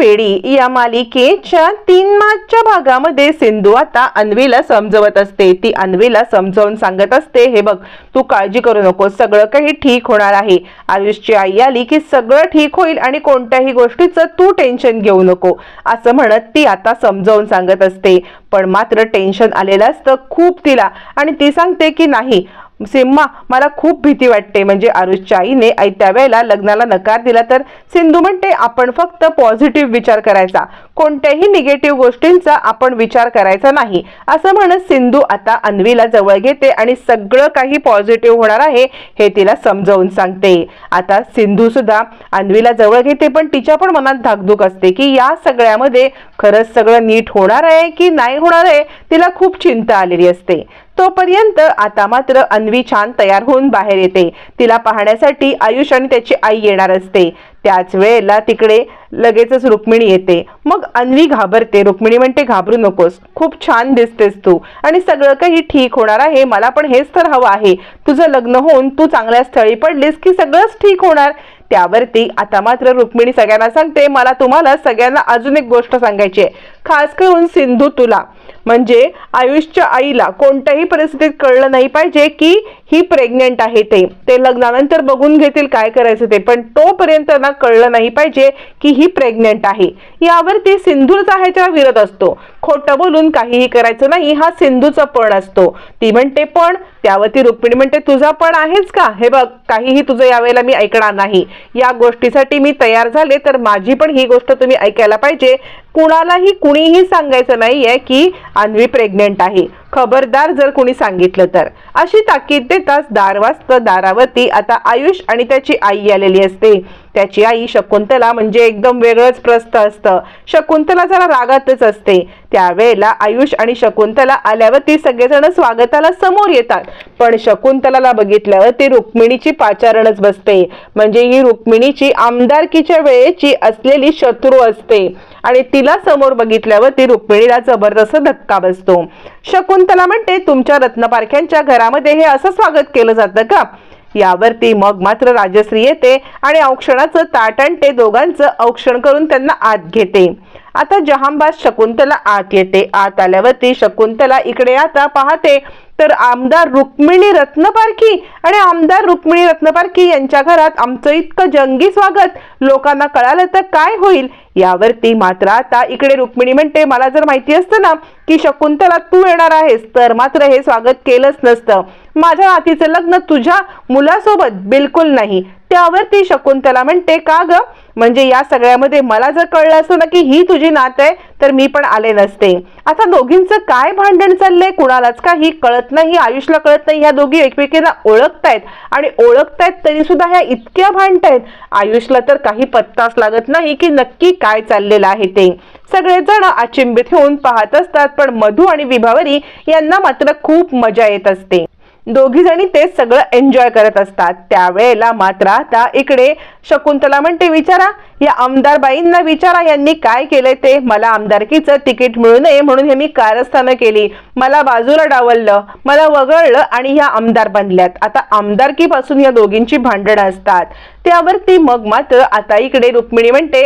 वेळी या मालिकेच्या तीन मार्चच्या भागामध्ये सिंधू आता अन्वीला समजवत असते. ती अन्वीला समजावून सांगत असते हे बघ तू काळजी करू नको सगळं काही ठीक होणार आहे. आयुषची आई आली की सगळं ठीक होईल आणि कोणत्याही गोष्टीचं तू टेन्शन घेऊ नको असं म्हणत ती आता समजावून सांगत असते. पण मात्र टेन्शन आलेलं असतं खूप तिला आणि ती सांगते की नाही सिम्मा मला खूप भीती वाटते. म्हणजे आरुषच्या आईने आयत्या वेळेला लग्नाला नकार दिला तर सिंधू म्हणते आपण फक्त पॉझिटिव्ह विचार करायचा. कोणत्याही निगेटिव्ह गोष्टींचा आपण विचार करायचा नाही. असं म्हणत सिंधू आता अन्वीला जवळ घेते आणि सगळं काही पॉझिटिव्ह होणार आहे हे तिला समजावून सांगते. आता सिंधू सुद्धा अन्वीला जवळ घेते पण तिच्या पण मनात धाकधूक असते की या सगळ्यामध्ये खरंच सगळं नीट होणार आहे की नाही होणार आहे तिला खूप चिंता आलेली असते. तोपर्यंत आता मात्र अन्वी छान तयार होऊन बाहेर येते. तिला पाहण्यासाठी आयुष आणि त्याची आई येणार असते. त्याच वेळेला तिकडे लगेचच रुक्मिणी येते. मग अन्वी घाबरते. रुक्मिणी म्हणते घाबरू नकोस. खूप छान दिसतेस तू. आणि सगळं काही ठीक होणार आहे. मला पण हेच तर हवं आहे. तुझं लग्न होऊन तू चांगल्या स्थळी पडलीस की सगळंच ठीक होणार? त्यावरती आता मात्र रुक्मिणी सगळ्यांना सांगते मला तुम्हाला सगळ्यांना अजून एक गोष्ट सांगायची आहे. खास करून सिंधू तुला. म्हणजे आयुषच्या आईला कोणत्याही परिस्थितीत कळलं नाही पाहिजे की ही प्रेग्नेंट आहे ते. ते लग्नानंतर बघून घेतील काय करायचं ते. पण तोपर्यंत ना कळलं नाही पाहिजे की ही प्रेग्नेंट आहे. यावर ती सिंधूरचा ह्याच्या विरोध असतो. खोटं बोलून काहीही करायचं नाही हा सिंधूचा पण असतो. ती म्हणते पण. त्यावरती रुक्मिणी म्हणते तुझा पण आहेच का? हे बघ काहीही तुझं यावेळेला मी ऐकणार नाही. या गोष्टीसाठी मी तयार झाले तर माझी पण ही गोष्ट तुम्ही ऐकायला पाहिजे. कुणालाही कुणीही सांगायचं नाहीये की अन्वी प्रेग्नेंट आहे. खबरदार जर कुणी सांगितलं तर. अशी ताकीद देताच दार वाजतं दारावरती. आता आयुष आणि त्याची आई आलेली असते. त्याची आई शकुंतला म्हणजे एकदम वेगळंच प्रस्थ असतं. शकुंतला जरा रागातच असते. त्यावेळेला आयुष आणि शकुंतला आल्यावरती सगळेजण स्वागताला समोर येतात. पण शकुंतलाला बघितल्यावर ती रुक्मिणीची पाचारणच बसते. म्हणजे ही रुक्मिणीची आमदारकीच्या वेळेची असलेली शत्रू असते. आणि तिला समोर बघितल्यावर ती रुक्मिणीला जबरदस्त धक्का बसतो. शकुंत शकुंतला म्हणते तुमच्या रत्नपारख्यांच्या घरामध्ये हे असं स्वागत केलं जातं का? यावरती मग मात्र राजश्री येते आणि औक्षणाचं ताट आणते. दोघांचं औक्षण करून त्यांना आत घेते. आता जहांबाज शकुंतला आत येते. आत आल्यावरती शकुंतला इकडे आता पाहते. तर आमदार रुक्मिणी रत्नपारखी आणि आमदार रुक्मिणी रत्नपारखी यांच्या घरात आमचं इतकं जंगी स्वागत. लोकांना कळालं तर काय होईल? यावरती मात्र आता इकडे रुक्मिणी म्हणते मला जर माहिती असतं ना की शकुंतला तू येणार आहेस तर मात्र हे स्वागत केलंच नसतं. माझ्या नातीचं लग्न तुझ्या मुलासोबत बिलकुल नाही. त्यावरती शकुंतला म्हणते का ग? म्हणजे या सगळ्यामध्ये मला जर कळलं असतं ना की ही तुझी नात आहे तर मी पण आले नसते. आता दोघींचं काय भांडण चाललंय कुणालाच का ही कळत नाही आयुषला कळत नाही ह्या दोघी एकमेकींना ओळखतायत आणि ओळखतायत तरी सुद्धा ह्या इतक्या भांडतायत. आयुषला तर काही पत्ताच लागत नाही की नक्की काय चाललेलं आहे ते. सगळेजण अचिंबित होऊन पाहत असतात पण मधू आणि विभावरी यांना मात्र खूप मजा येत असते. दोघी जणी ते सगळं एन्जॉय करत असतात. त्यावेळेला मात्र आता इकडे शकुंतला म्हणते विचारा या आमदारबाईंना विचारा यांनी काय केलंय ते मला आमदारकीचं तिकीट मिळू नये म्हणून हे मी कारस्थानं केली. मला बाजूला डावललं मला वगळलं आणि ह्या आमदार बनल्यात. आता आमदारकीपासून या दोघींची भांडणं असतात. त्यावरती मग मात्र आता इकडे रुक्मिणी म्हणते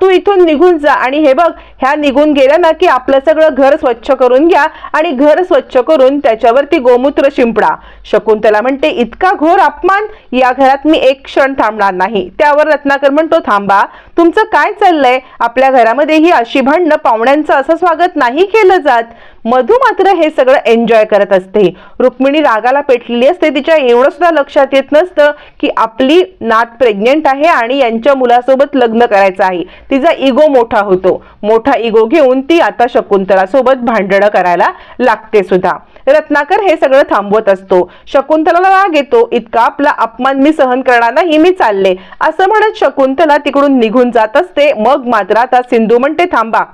तू इथून निघून जा आणि हे बघ ह्या निघून गेल्या ना की आपलं सगळं घर स्वच्छ करून घ्या आणि घर स्वच्छ करून त्याच्यावरती गोमूत्र शिंपडा. शकुंतला म्हणते इतका घोर अपमान? या घरात मी एक क्षण थांबणार नाही. त्यावर रत्नाकर म्हणतो थांबा तुमचं काय चाललंय? आपल्या घरामध्ये ही अशी भांडणं पाहुण्यांचं असं स्वागत नाही केलं जात. मधू मात्र हे सगळं एन्जॉय करत असते. रुक्मिणी रागाला पेटलेली असते. तिच्या एवढं सुद्धा लक्षात येत नसतं की आपली नात प्रेग्नेंट आहे आणि यांच्या मुलासोबत लग्न करायचं आहे. तिचा इगो मोठा होतो. मोठा इगो घेऊन ती आता शकुंतलासोबत भांडणं करायला लागते सुद्धा. रत्नाकर हे सगळं थांबवत असतो. शकुंतलाला राग येतो इतका आपला अपमान मी सहन करणार नाही मी चालले. असं म्हणत शकुंतला तिकडून निघून जात असते. मग मात्र आता सिंधू म्हणते थांबा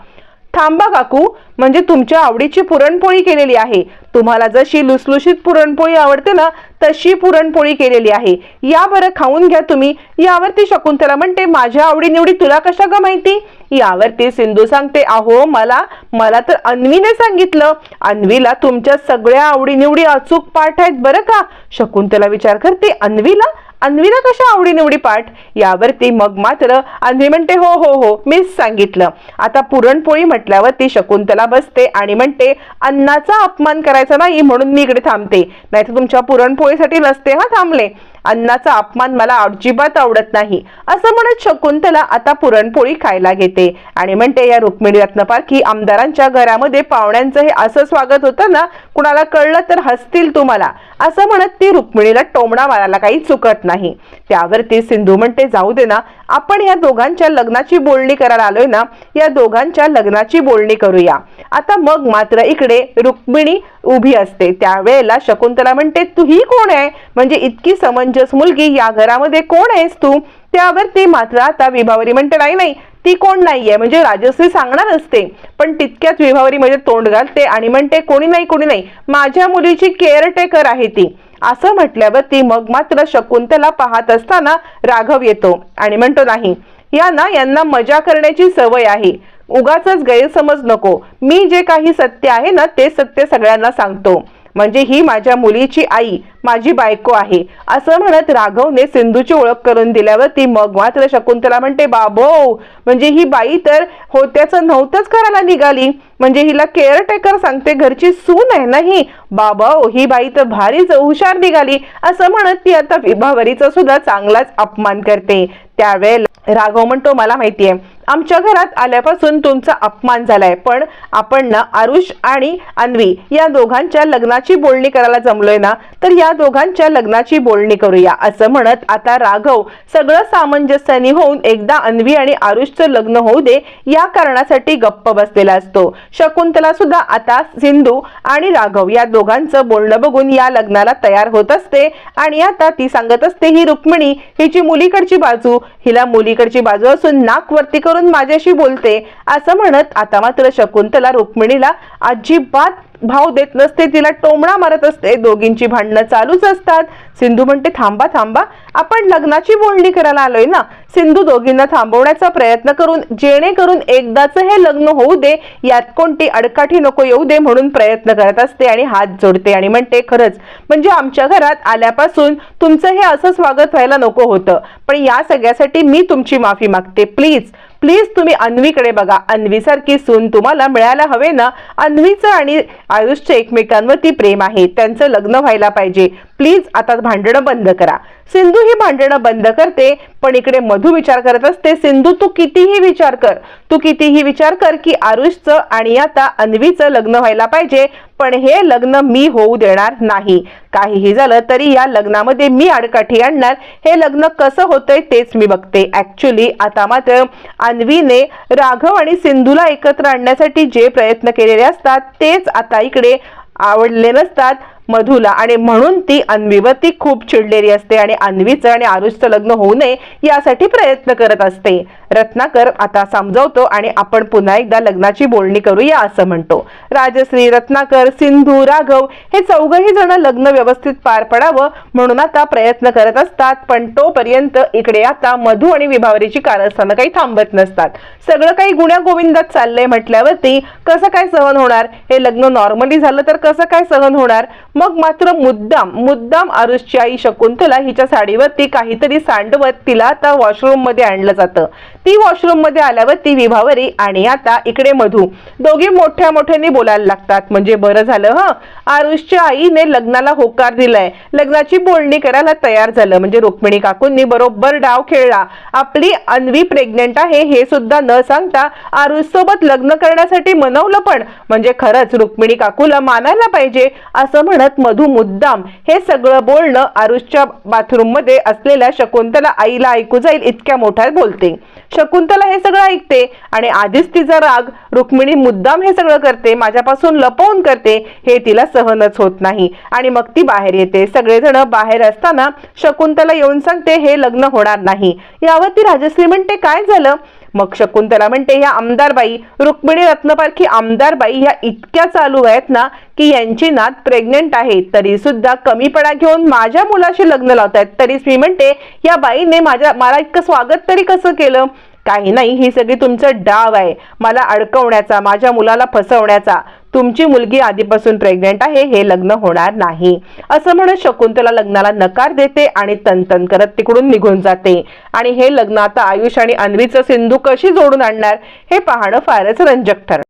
थांबा काकू म्हणजे तुमच्या आवडीची पुरणपोळी केलेली आहे. तुम्हाला जशी लुसलुशीत पुरणपोळी आवडते ना तशी पुरणपोळी केलेली आहे. या बरं खाऊन घ्या तुम्ही. यावरती शकुंतला म्हणते माझ्या आवडीनिवडी तुला कशा ग माहिती? यावरती सिंधू सांगते अहो मला मला तर अन्वीने सांगितलं. अन्वीला तुमच्या सगळ्या आवडीनिवडी अचूक पाठ आहेत बरं का? शकुंतला विचार करते अन्वीला? अन्वीला कशा आवडीनिवडी पाठ? यावरती मग मात्र अन्वी म्हणते हो हो हो मीच सांगितलं. आता पुरणपोळी म्हटल्यावर ती शकुंतला बसते आणि म्हणते अन्नाचा अपमान करायचा नाही म्हणून मी इकडे थांबते. नाहीतर तुमच्या पुरणपोळीसाठी नसते हा थांबले. अन्नाचा अपमान मला अजिबात आवडत नाही. असं म्हणत शकुंतला आता पुरणपोळी खायला घेते आणि म्हणते या रुक्मिणी रत्नपारखी आमदारांच्या घरामध्ये पाहुण्यांचं हे असं स्वागत होतं ना कुणाला कळलं तर हसतील तुम्हाला. असं म्हणत ती रुक्मिणीला टोमणा मारायला काही चुकत नाही नाही. त्यावरती सिंधू म्हणते जाऊ दे ना आपण या दोघांच्या लग्नाची बोलणी करायला आलोय ना या दोघांच्या लग्नाची बोलणी करूया. आता मग मात्र इकडे रुक्मिणी उभी असते. त्यावेळेला शकुंतला म्हणते तू ही कोण आहे? म्हणजे इतकी समंजस मुलगी या घरामध्ये कोण आहेस तू? त्यावरती मात्र आता विभावरी म्हणते नाही नाही ती कोण नाहीये म्हणजे राजश्री सांगणार असते. पण तितक्याच विभावरी म्हणजे तोंड घालते आणि म्हणते कोणी नाही कोणी नाही माझ्या मुलीची केअरटेकर आहे ती. असं म्हटल्यावर ती मग मात्र शकुंतला पाहत असताना राघव येतो. आणि म्हणतो नाही या ना यांना मजा करण्याची सवय आहे. उगाच गैरसमज नको. मी जे काही सत्य आहे ना ते सत्य सगळ्यांना सांगतो. म्हणजे ही माझ्या मुलीची आई माझी बायको आहे. असं म्हणत राघवने सिंधूची ओळख करून दिल्यावर ती मग मात्र शकुंतला म्हणते बाबो म्हणजे ही बाई तर होत्याचं नव्हतंच करायला निघाली. म्हणजे हिला केअरटेकर सांगते घरची सून आहे ना ही. बाबा ही बाई तर भारीच हुशार निघाली. असं म्हणत ती आता विभावरीचा सुद्धा चांगलाच अपमान करते. त्यावेळेला राघव म्हणतो मला माहितीये आमच्या घरात आल्यापासून तुमचा अपमान झालाय. पण आपण ना आरुष आणि अन्वी या दोघांच्या लग्नाची बोलणी करायला जमलोय ना? तर या दोघांच्या लग्नाची बोलणी करूया असं म्हणत आता राघव सगळं सामंजस्याने होऊन एकदा अन्वी आणि आरुषचं लग्न होऊ दे या कारणासाठी गप्प बसलेला असतो. शकुंतला सुद्धा आता सिंधू आणि राघव या दोघांचं बोलणं बघून या लग्नाला तयार होत असते आणि आता ती सांगत असते ही रुक्मिणी हिची मुलीकडची बाजू हिला मुलीकडची बाजू असून नाक वरती करून माझ्याशी बोलते असं म्हणत आता मात्र शकुंतला रुक्मिणीला अजिबात भाव देत नसते तिला टोमणा मारत असते. दोघींची भांडणं चालूच असतात. सिंधू म्हणते थांबा थांबा. आपण लग्नाची बोलणी करायला आलोय ना? सिंधू दोघींना थांबवण्याचा प्रयत्न करून जेणेकरून एकदाच हे लग्न होऊ दे. यात कोणती अडकाठी नको येऊ दे म्हणून प्रयत्न करत असते आणि हात जोडते आणि म्हणते खरंच म्हणजे आमच्या घरात आल्यापासून तुमचं हे असं स्वागत व्हायला नको होतं. पण या सगळ्यासाठी मी तुमची माफी मागते. प्लीज प्लीज तुम्ही अन्वीकडे बघा. अन्वीसारखी सून तुम्हाला मिळायला हवे ना? अन्वीचं आणि आयुषचं एकमेकांवरती प्रेम आहे. त्यांचं लग्न व्हायला पाहिजे. प्लीज आता भांडणं बंद करा. सिंधू ही भांडणं बंद करते पण इकडे मधू विचार करत असते सिंधू तू कितीही विचार कर. तू कितीही विचार कर की आरुषचं आणि आता अन्वीचं लग्न व्हायला पाहिजे पण हे लग्न मी होऊ देणार नाही. काहीही झालं तरी या लग्नामध्ये मी आडकाठी आणणार. हे लग्न कसं होतंय तेच मी बघते. ऍक्च्युली आता मात्र अन्वीने राघव आणि सिंधूला एकत्र आणण्यासाठी जे प्रयत्न केलेले असतात तेच आता इकडे आवडले नसतात. मधुला. आणि म्हणून ती अन्वीवरती खूप चिडलेली असते आणि अन्वीचं आणि आरुषचं लग्न होऊ नये यासाठी प्रयत्न करत असते. रत्नाकर आता समजवतो आणि आपण पुन्हा एकदा लग्नाची बोलणी करूया असं म्हणतो. राजश्री रत्नाकर सिंधू राघव हे चौघही जण लग्न व्यवस्थित पार पडावं म्हणून आता प्रयत्न करत असतात. पण तोपर्यंत इकडे आता मधू आणि विभावरीची कारस्थानं काही थांबत नसतात. सगळं काही गुण्या गोविंदात चाललंय म्हटल्यावरती कसं काय सहन होणार? हे लग्न नॉर्मली झालं तर कसं काय सहन होणार? मग मात्र मुद्दाम मुद्दाम आरुषची आई शकुंतला हिच्या साडीवरती काहीतरी सांडवत तिला आता वॉशरूममध्ये आणलं जातं. ती वॉशरूममध्ये आल्यावर ती विभावरी आणि आता इकडे मधू. दोघी मोठ्या मोठ्याने बोलायला लागतात. म्हणजे बरं झालं ह? आरुषच्या आईने लग्नाला होकार दिलाय. लग्नाची बोलणी करायला तयार झालं. म्हणजे रुक्मिणी काकूंनी बरोबर डाव खेळला. आपली अन्वी प्रेग्नेंट आहे हे सुद्धा न सांगता आरुष सोबत लग्न करण्यासाठी मनवलं पण. म्हणजे खरंच रुक्मिणी काकूला मानायला पाहिजे असं म्हणत मधू मुद्दाम हे सगळं बोलणं आरुषच्या बाथरूममध्ये असलेल्या शकुंतला आईला ऐकू जाईल इतक्या मोठ्या बोलते. शकुंतला हे सगळं ऐकते आणि आधीच तिचा राग रुक्मिणी मुद्दाम हे सगळं करते माझ्यापासून लपवून करते हे तिला सहनच होत नाही. आणि मग ती बाहेर येते. सगळेजण बाहेर असताना शकुंतला येऊन सांगते हे लग्न होणार नाही. यावर ती राजश्री म्हणते काय झालं? मग शकुंतला म्हणते ह्या आमदारबाई रुक्मिणी रत्नपारखी आमदारबाई ह्या इतक्या चालू आहेत ना की यांची नात प्रेग्नेंट आहे. तरी सुद्धा कमीपणा घेऊन माझ्या मुलाशी लग्न लावतायत. तरीच मी म्हणते या बाईने माझ्या मला इतकं स्वागत तरी कसं केलं? काही नाही ही सगळी तुमचं डाव आहे. मला अडकवण्याचा माझ्या मुलाला फसवण्याचा. तुमची मुलगी आधीपासून प्रेग्नेंट आहे हे लग्न होणार नाही. असं म्हणत शकुंतला लग्नाला नकार देते आणि तनतन करत तिकडून निघून जाते. आणि हे लग्न आता आयुष आणि अन्वीचं सिंधू कशी जोडून आणणार हे पाहणं फारच रंजक ठरणार.